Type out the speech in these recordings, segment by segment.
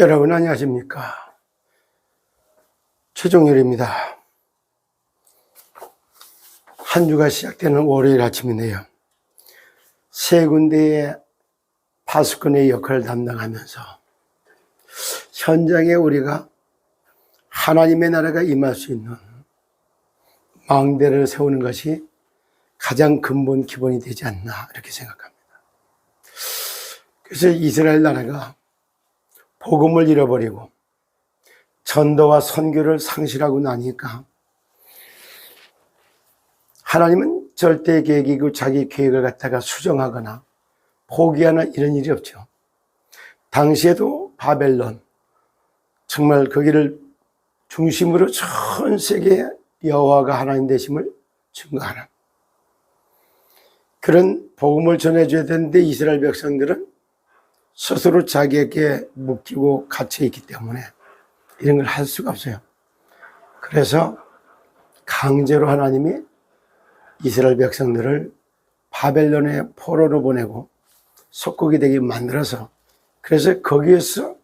여러분 안녕하십니까? 최종열입니다. 한 주가 시작되는 월요일 아침이네요. 세 군데의 파수꾼의 역할을 담당하면서 현장에 우리가 하나님의 나라가 임할 수 있는 망대를 세우는 것이 가장 근본 기본이 되지 않나 이렇게 생각합니다. 그래서 이스라엘 나라가 복음을 잃어버리고 전도와 선교를 상실하고 나니까 하나님은 절대 계획이고 자기 계획을 갖다가 수정하거나 포기하는 이런 일이 없죠. 당시에도 바벨론 정말 거기를 중심으로 전 세계 여호와가 하나님 되심을 증거하는 그런 복음을 전해줘야 되는데 이스라엘 백성들은 스스로 자기에게 묶이고 갇혀 있기 때문에 이런 걸 할 수가 없어요. 그래서 강제로 하나님이 이스라엘 백성들을 바벨론의 포로로 보내고 속국이 되게 만들어서 그래서 거기에서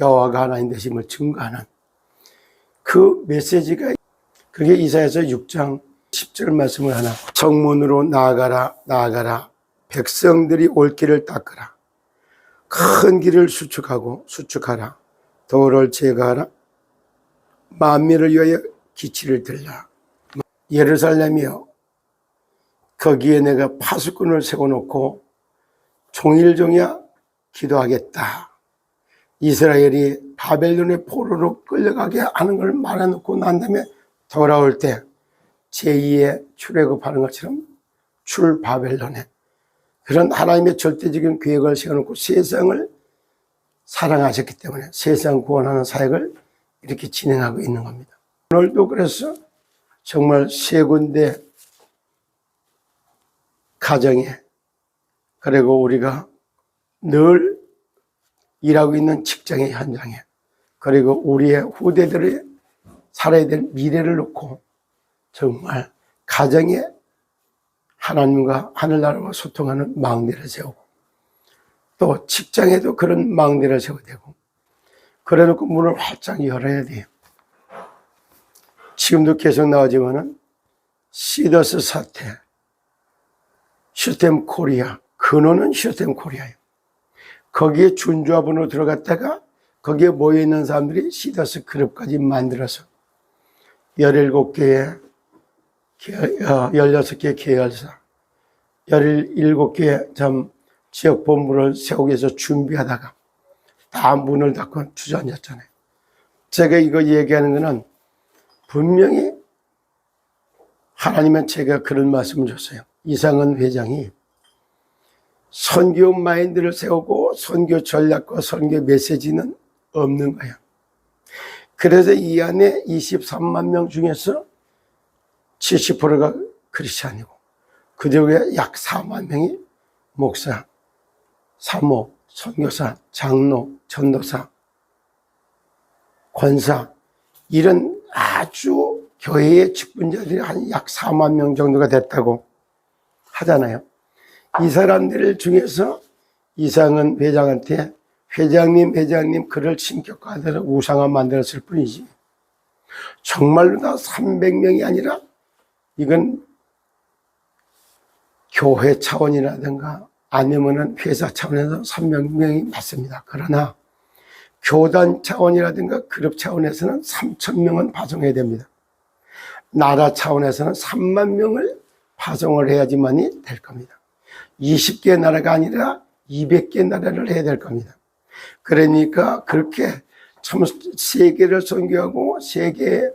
여호와가 하나님 되심을 증거하는 그 메시지가 그게 이사야서 6장 10절 말씀을 하나 정문으로 나아가라 나아가라 백성들이 올 길을 닦으라 큰 길을 수축하고 수축하라. 도를 제거하라. 만민을 위하여 기치를 들라. 예루살렘이여 거기에 내가 파수꾼을 세워놓고 종일종야 기도하겠다. 이스라엘이 바벨론의 포로로 끌려가게 하는 걸 말해놓고 난 다음에 돌아올 때 제2의 출애굽하는 것처럼 출 바벨론에 그런 하나님의 절대적인 계획을 세워놓고 세상을 사랑하셨기 때문에 세상 구원하는 사역을 이렇게 진행하고 있는 겁니다. 오늘도 그래서 정말 세 군데 가정에 그리고 우리가 늘 일하고 있는 직장의 현장에 그리고 우리의 후대들의 살아야 될 미래를 놓고 정말 가정에 하나님과 하늘나라와 소통하는 망대를 세우고 또 직장에도 그런 망대를 세워야 되고 그래 놓고 문을 활짝 열어야 돼요. 지금도 계속 나오지만은 시더스 사태, 슈템 코리아, 근원은 슈템 코리아예요. 거기에 준조합으로 들어갔다가 거기에 모여있는 사람들이 시더스 그룹까지 만들어서 17개의 16개 어, 계열사, 17개 점 지역 본부를 세우기 위해서 준비하다가 다 문을 닫고 주저앉았잖아요. 제가 이거 얘기하는 거는 분명히 하나님은 제가 그런 말씀을 줬어요. 이상은 회장이 선교 마인드를 세우고 선교 전략과 선교 메시지는 없는 거야. 그래서 이 안에 23만 명 중에서 70%가 크리스찬이고 그 뒤에 약 4만 명이 목사, 사모, 선교사, 장로, 전도사, 권사 이런 아주 교회의 직분자들이 한 약 4만 명 정도가 됐다고 하잖아요. 이 사람들 중에서 이상은 회장한테 회장님, 회장님 글을 신격화하더라 우상화 만들었을 뿐이지. 정말로 다 300명이 아니라 이건 교회 차원이라든가 아니면은 회사 차원에서 300명이 맞습니다. 그러나 교단 차원이라든가 그룹 차원에서는 3,000명은 파송해야 됩니다. 나라 차원에서는 3만 명을 파송을 해야지만이 될 겁니다. 20개 나라가 아니라 200개 나라를 해야 될 겁니다. 그러니까 그렇게 참 세계를 선교하고 세계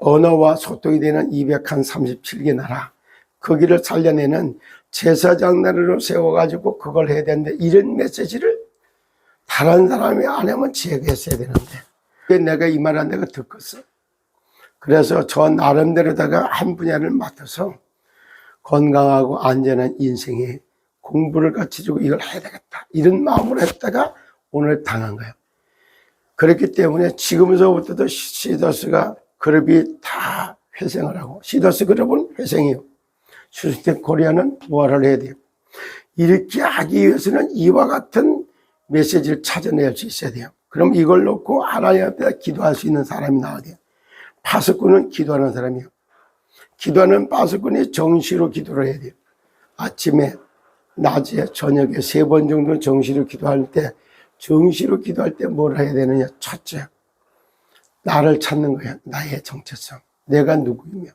언어와 소통이 되는 237개 나라. 거기를 살려내는 제사장 나라로 세워가지고 그걸 해야 되는데 이런 메시지를 다른 사람이 안 하면 제가 했어야 되는데 왜 내가 이 말을 내가 듣겠어? 그래서 저 나름대로다가 한 분야를 맡아서 건강하고 안전한 인생에 공부를 갖추고 이걸 해야 되겠다. 이런 마음으로 했다가 오늘 당한 거예요. 그렇기 때문에 지금서부터도 시더스가 그룹이 다 회생을 하고 시더스 그룹은 회생이요 수스텍 코리아는 부활을 해야 돼요 이렇게 하기 위해서는 이와 같은 메시지를 찾아낼 수 있어야 돼요 그럼 이걸 놓고 하나님 앞에 기도할 수 있는 사람이 나와야 돼요. 파수꾼은 기도하는 사람이요. 기도하는 파수꾼이 정시로 기도를 해야 돼요. 아침에, 낮에, 저녁에 세 번 정도 정시로 기도할 때, 정시로 기도할 때 뭘 해야 되느냐? 첫째, 나를 찾는 거야. 나의 정체성. 내가 누구이며.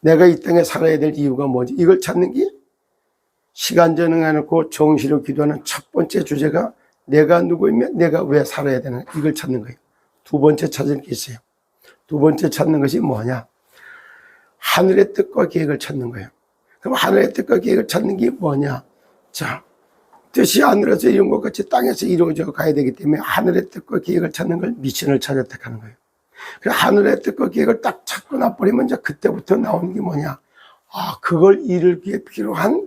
내가 이 땅에 살아야 될 이유가 뭐지? 이걸 찾는 게 시간 전응해놓고 정시로 기도하는 첫 번째 주제가 내가 누구이며 내가 왜 살아야 되는 이걸 찾는 거예요. 두 번째 찾을 게 있어요. 두 번째 찾는 것이 뭐냐? 하늘의 뜻과 계획을 찾는 거예요. 그럼 하늘의 뜻과 계획을 찾는 게 뭐냐? 자, 뜻이 하늘에서 이룬 것 같이 땅에서 이루어져 가야 되기 때문에 하늘의 뜻과 계획을 찾는 걸 미션을 찾았다 하는 거예요. 그 하늘의 뜻과 계획을 딱 찾고 나버리면 이제 그때부터 나오는 게 뭐냐? 아, 그걸 이루기에 필요한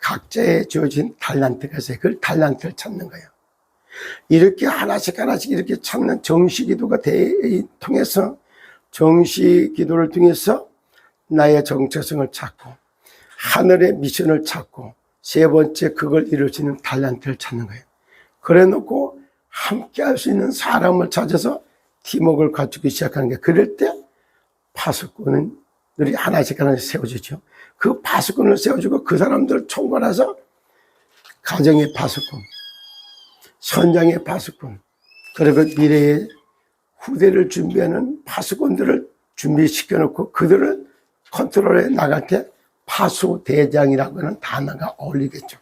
각자의 주어진 달란트가 있어요. 그걸 달란트를 찾는 거예요. 이렇게 하나씩 하나씩 이렇게 찾는 정시 기도가 대, 통해서 정시 기도를 통해서 나의 정체성을 찾고 하늘의 미션을 찾고 세 번째 그걸 이룰 수 있는 달란트를 찾는 거예요. 그래 놓고 함께 할 수 있는 사람을 찾아서 팀워크를 갖추기 시작하는 게 그럴 때 파수꾼들이 하나씩 하나씩 세워지죠. 그 파수꾼을 세워주고 그 사람들을 총괄해서 가정의 파수꾼, 선장의 파수꾼, 그리고 미래의 후대를 준비하는 파수꾼들을 준비시켜 놓고 그들을 컨트롤해 나갈 때 파수 대장이라고 하는 단어가 어울리겠죠.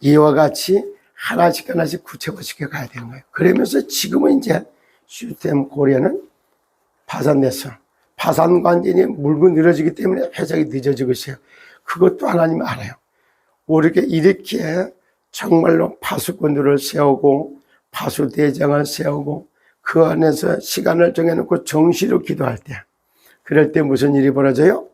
이와 같이 하나씩 하나씩 구체화시켜 가야 되는 거예요. 그러면서 지금은 이제 시스템 고려는 파산됐어. 파산 관전이 물고 늘어지기 때문에 회작이 늦어지고 있어요. 그것도 하나님 알아요. 우리가 이렇게 정말로 파수꾼들을 세우고 파수대장을 세우고 그 안에서 시간을 정해놓고 정시로 기도할 때 그럴 때 무슨 일이 벌어져요?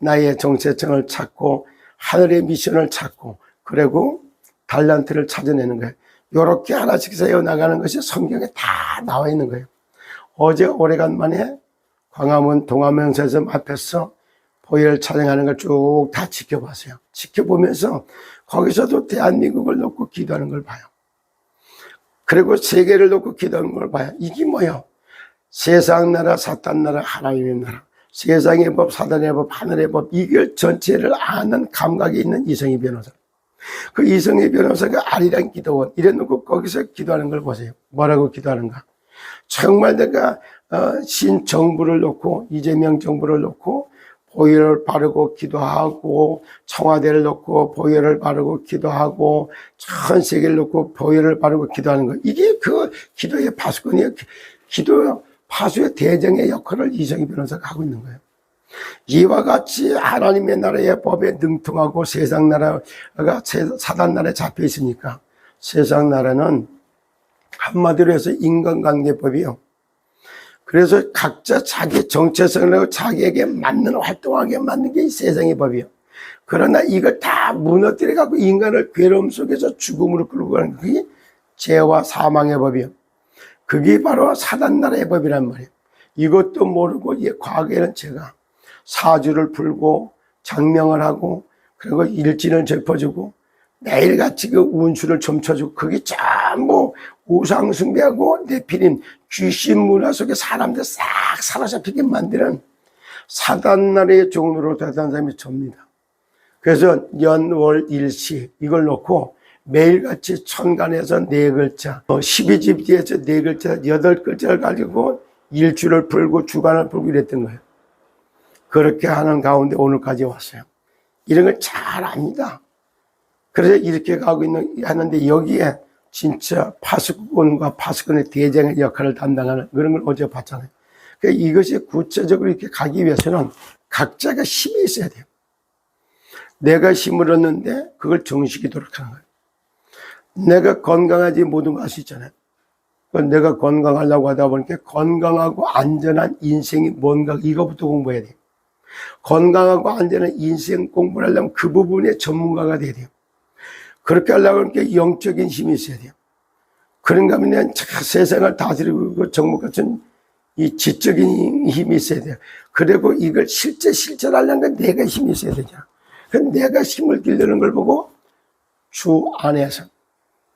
나의 정체성을 찾고 하늘의 미션을 찾고 그리고 달란트를 찾아내는 거예요. 이렇게 하나씩 세워나가는 것이 성경에 다 나와 있는 거예요. 어제 오래간만에 광화문 동화명세점 앞에서 보혈 촬영하는 걸 쭉 다 지켜봤어요. 지켜보면서 거기서도 대한민국을 놓고 기도하는 걸 봐요. 그리고 세계를 놓고 기도하는 걸 봐요. 이게 뭐예요? 세상 나라, 사탄 나라, 하나님의 나라. 세상의 법, 사단의 법, 하늘의 법, 이걸 전체를 아는 감각이 있는 이성희 변호사. 그 이성희 변호사가 아리랑 기도원, 이래 놓고 거기서 기도하는 걸 보세요. 뭐라고 기도하는가? 정말 내가 어, 신 정부를 놓고 이재명 정부를 놓고 보혈을 바르고 기도하고 청와대를 놓고 보혈을 바르고 기도하고 전 세계를 놓고 보혈을 바르고 기도하는 거 이게 그 기도의 파수꾼이에요. 기도 파수의 대정의 역할을 이정희 변호사가 하고 있는 거예요. 이와 같이 하나님의 나라의 법에 능통하고 세상 나라가 사단 나라에 잡혀 있으니까 세상 나라는 한마디로 해서 인간관계법이요. 그래서 각자 자기 정체성을 자기에게 맞는 활동하게 맞는 게이 세상의 법이요. 그러나 이걸 다 무너뜨려 갖고 인간을 괴로움 속에서 죽음으로 끌고 가는 그게 죄와 사망의 법이요. 그게 바로 사단 나라의 법이란 말이에요. 이것도 모르고 예, 과거에는 제가 사주를 풀고 장명을 하고 그리고 일진을 짚어주고 매일같이 그 운수를 점쳐주고 그게 전부 우상숭배하고 내피린 귀신 문화 속에 사람들 싹 사로잡히게 만드는 사단나라의 종로로 되던 사람이 접니다. 그래서 연월 일시 이걸 놓고 매일같이 천간에서 네 글자, 12집 뒤에서 네 글자, 여덟 글자를 가지고 일주를 풀고 주간을 풀고 이랬던 거예요. 그렇게 하는 가운데 오늘까지 왔어요. 이런 걸 잘 압니다. 그래서 이렇게 가고 있는, 하는데 여기에 진짜 파수꾼과 파수꾼의 대장의 역할을 담당하는 그런 걸 어제 봤잖아요. 그러니까 이것이 구체적으로 이렇게 가기 위해서는 각자가 힘이 있어야 돼요. 내가 힘을 얻는데 그걸 정식이 도록 하는 거예요. 내가 건강하지 모든 거 있잖아요. 내가 건강하려고 하다 보니까 건강하고 안전한 인생이 뭔가 이거부터 공부해야 돼요. 건강하고 안전한 인생 공부를 하려면 그 부분에 전문가가 돼야 돼요. 그렇게 하니까 영적인 힘이 있어야 돼요. 그런가 하면 세상을 다스리고 그 정복 같은 이 지적인 힘이 있어야 돼요. 그리고 이걸 실제 실천하려는 건 내가 힘이 있어야 되잖아. 그 내가 힘을 길르는 걸 보고 주 안에서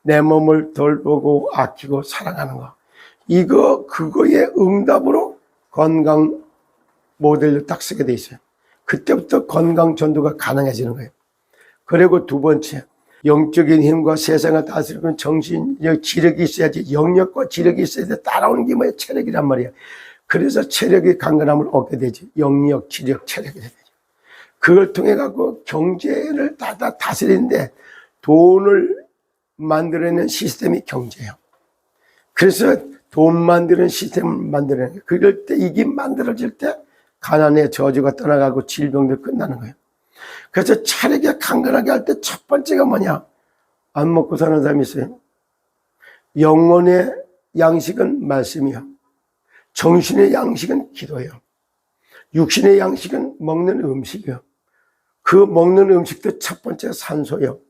내 몸을 돌보고 아끼고 사랑하는 거. 이거, 그거의 응답으로 건강 모델로 딱 쓰게 돼 있어요. 그때부터 건강 전도가 가능해지는 거예요. 그리고 두 번째, 영적인 힘과 세상을 다스리는 정신, 지력이 있어야지, 영역과 지력이 있어야 돼. 따라오는 게 뭐야? 체력이란 말이야. 그래서 체력의 강건함을 얻게 되지. 영역, 지력, 체력이 되죠. 그걸 통해 갖고 경제를 다, 다 다스리는데 돈을 만들어내는 시스템이 경제예요. 그래서 돈 만드는 시스템을 만들어내는. 그럴 때 이게 만들어질 때 가난의 저주가 떠나가고 질병도 끝나는 거예요. 그래서 차리게 강건하게 할 때 첫 번째가 뭐냐? 안 먹고 사는 사람이 있어요. 영혼의 양식은 말씀이요. 정신의 양식은 기도예요. 육신의 양식은 먹는 음식이요. 그 먹는 음식도 첫 번째가 산소요.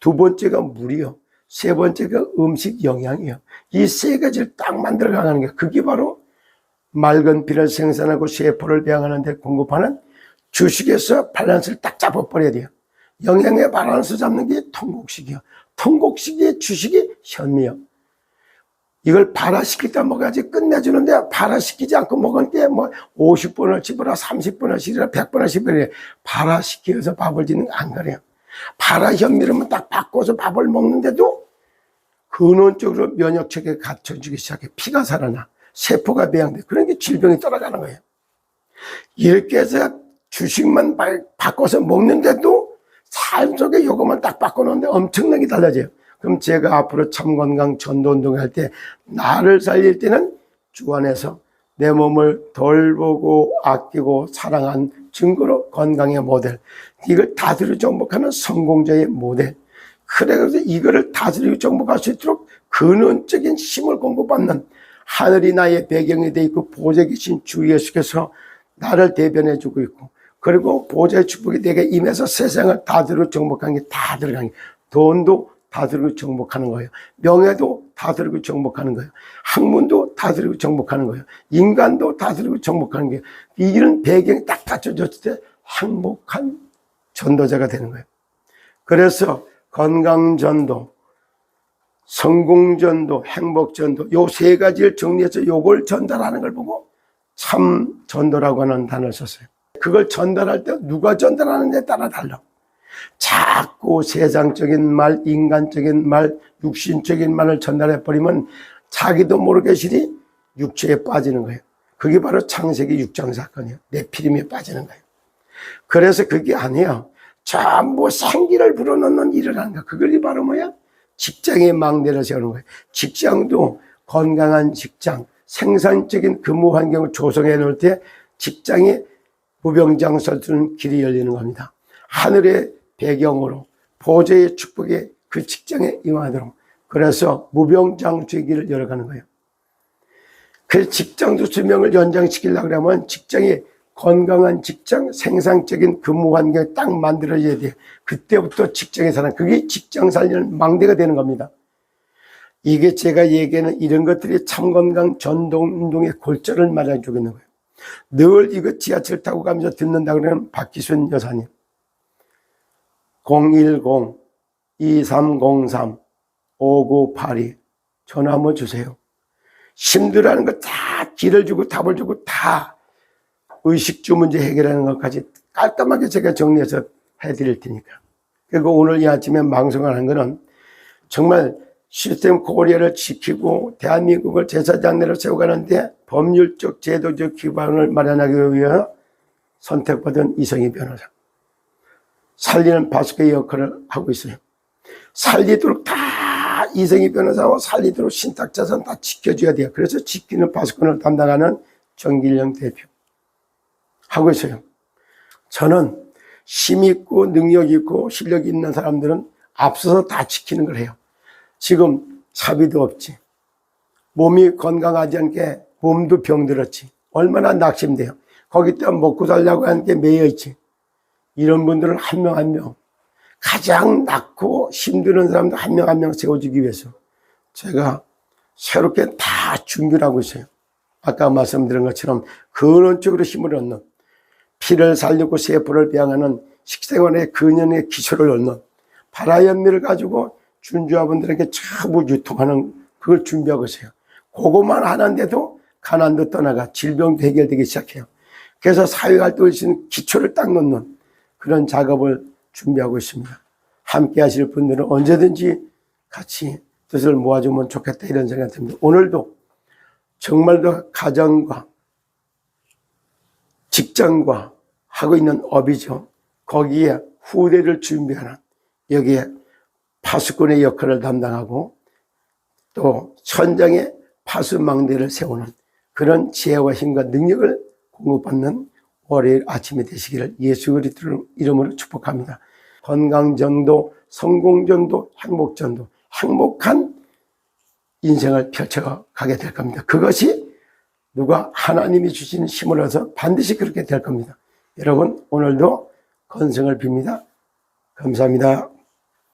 두 번째가 물이요. 세 번째가 음식 영양이요. 이 세 가지를 딱 만들어 가는 게 그게 바로 맑은 피를 생산하고 세포를 배양하는 데 공급하는 주식에서 밸런스를 딱 잡아버려야 돼요. 영양의 밸런스 잡는 게 통곡식이요. 통곡식의 주식이 현미요. 이걸 발화시킬 때 먹어야지 끝내주는데 발화시키지 않고 먹을 때 뭐 50번을 집어라 30번을 씹어라 100번을 씹어라 발화시켜서 밥을 짓는 거안 그래요. 발화 현미로만 딱 바꿔서 밥을 먹는데도 근원적으로 면역 체계가 갖춰지기 시작해 피가 살아나 세포가 배양돼 그러니까 질병이 떨어가는 거예요. 이렇게 해서 주식만 바- 바꿔서 먹는데도 삶 속에 요것만 딱 바꿔놓는데 엄청나게 달라져요. 그럼 제가 앞으로 참건강 전도운동 할 때 나를 살릴 때는 주 안에서 내 몸을 돌보고 아끼고 사랑한 증거로 건강의 모델 이걸 다스리고 정복하는 성공자의 모델 그래서 이거를 다스리고 정복할 수 있도록 근원적인 힘을 공급받는 하늘이 나의 배경이 돼 있고 보좌에 계신 주 예수께서 나를 대변해 주고 있고 그리고 보좌의 축복이 내게 임해서 세상을 다스리고 정복하는 게 다 들어가는 게 돈도 다스리고 정복하는 거예요. 명예도 다스리고 정복하는 거예요. 학문도 다스리고 정복하는 거예요. 인간도 다스리고 정복하는 거예요. 이런 배경이 딱 갖춰졌을 때 행복한 전도자가 되는 거예요. 그래서 건강전도, 성공전도, 행복전도 요 세 가지를 정리해서 요걸 전달하는 걸 보고 참 전도라고 하는 단어를 썼어요. 그걸 전달할 때 누가 전달하느냐에 따라 달라. 자꾸 세상적인 말, 인간적인 말, 육신적인 말을 전달해 버리면 자기도 모르게 실이 육체에 빠지는 거예요. 그게 바로 창세기 6장 사건이에요. 내피림에 빠지는 거예요. 그래서 그게 아니에요. 전부 생기를 불어넣는 일을 하는 거야. 그걸 바로 뭐야? 직장의 망대를 세우는 거예요. 직장도 건강한 직장, 생산적인 근무 환경을 조성해 놓을 때 직장에 무병장수는 길이 열리는 겁니다. 하늘의 배경으로 보좌의 축복에 그 직장에 임하도록 그래서 무병장수의 길을 열어가는 거예요. 그 직장도 수명을 연장시키려고 하면 직장이 건강한 직장, 생산적인 근무 환경을 딱 만들어줘야 돼요. 그때부터 직장에 사는, 그게 직장 살리는 망대가 되는 겁니다. 이게 제가 얘기하는 이런 것들이 참건강 전동운동의 골자를 말해주고 있는 거예요. 늘 이거 지하철 타고 가면서 듣는다 그러면 박기순 여사님. 010-2303-5982 전화 한번 주세요. 힘들어하는 거 다 길을 주고 답을 주고 다 의식주 문제 해결하는 것까지 깔끔하게 제가 정리해서 해드릴 테니까. 그리고 오늘 이 아침에 방송을 하는 거는 정말 시스템 코리아를 지키고 대한민국을 제사장내로 세워가는데 법률적 제도적 기반을 마련하기 위해 선택받은 이성희 변호사. 살리는 바스케 역할을 하고 있어요. 살리도록 다 이성희 변호사와 살리도록 신탁자산 다 지켜줘야 돼요. 그래서 지키는 파수꾼을 담당하는 정길영 대표. 하고 있어요. 저는 힘 있고 능력 있고 실력 있는 사람들은 앞서서 다 지키는 걸 해요. 지금 차비도 없지. 몸이 건강하지 않게 몸도 병들었지. 얼마나 낙심돼요. 거기다 먹고 살려고 하는 게 매여 있지. 이런 분들은 한명 한 명 가장 낳고 힘드는 사람들 한 명 한 명 세워주기 위해서 제가 새롭게 다 준비를 하고 있어요. 아까 말씀드린 것처럼 근원적으로 힘을 얻는 피를 살리고 세포를 배양하는 식생활의 근연의 기초를 얻는 발화연미를 가지고 준주화분들에게 전부 유통하는 그걸 준비하고 있어요. 그것만 하는데도 가난도 떠나가 질병도 해결되기 시작해요. 그래서 사회활동을 시는 기초를 딱 놓는 그런 작업을 준비하고 있습니다. 함께 하실 분들은 언제든지 같이 뜻을 모아주면 좋겠다 이런 생각이 듭니다. 오늘도 정말로 가정과 직장과 하고 있는 업이죠. 거기에 후대를 준비하는 여기에 파수꾼의 역할을 담당하고 또 천장에 파수망대를 세우는 그런 지혜와 힘과 능력을 공급받는 월요일 아침이 되시기를 예수 그리스도 이름으로 축복합니다. 건강전도, 성공전도, 행복전도, 행복한 인생을 펼쳐가게 될 겁니다. 그것이 누가 하나님이 주시는 힘을 얻어 반드시 그렇게 될 겁니다. 여러분 오늘도 건승을 빕니다. 감사합니다.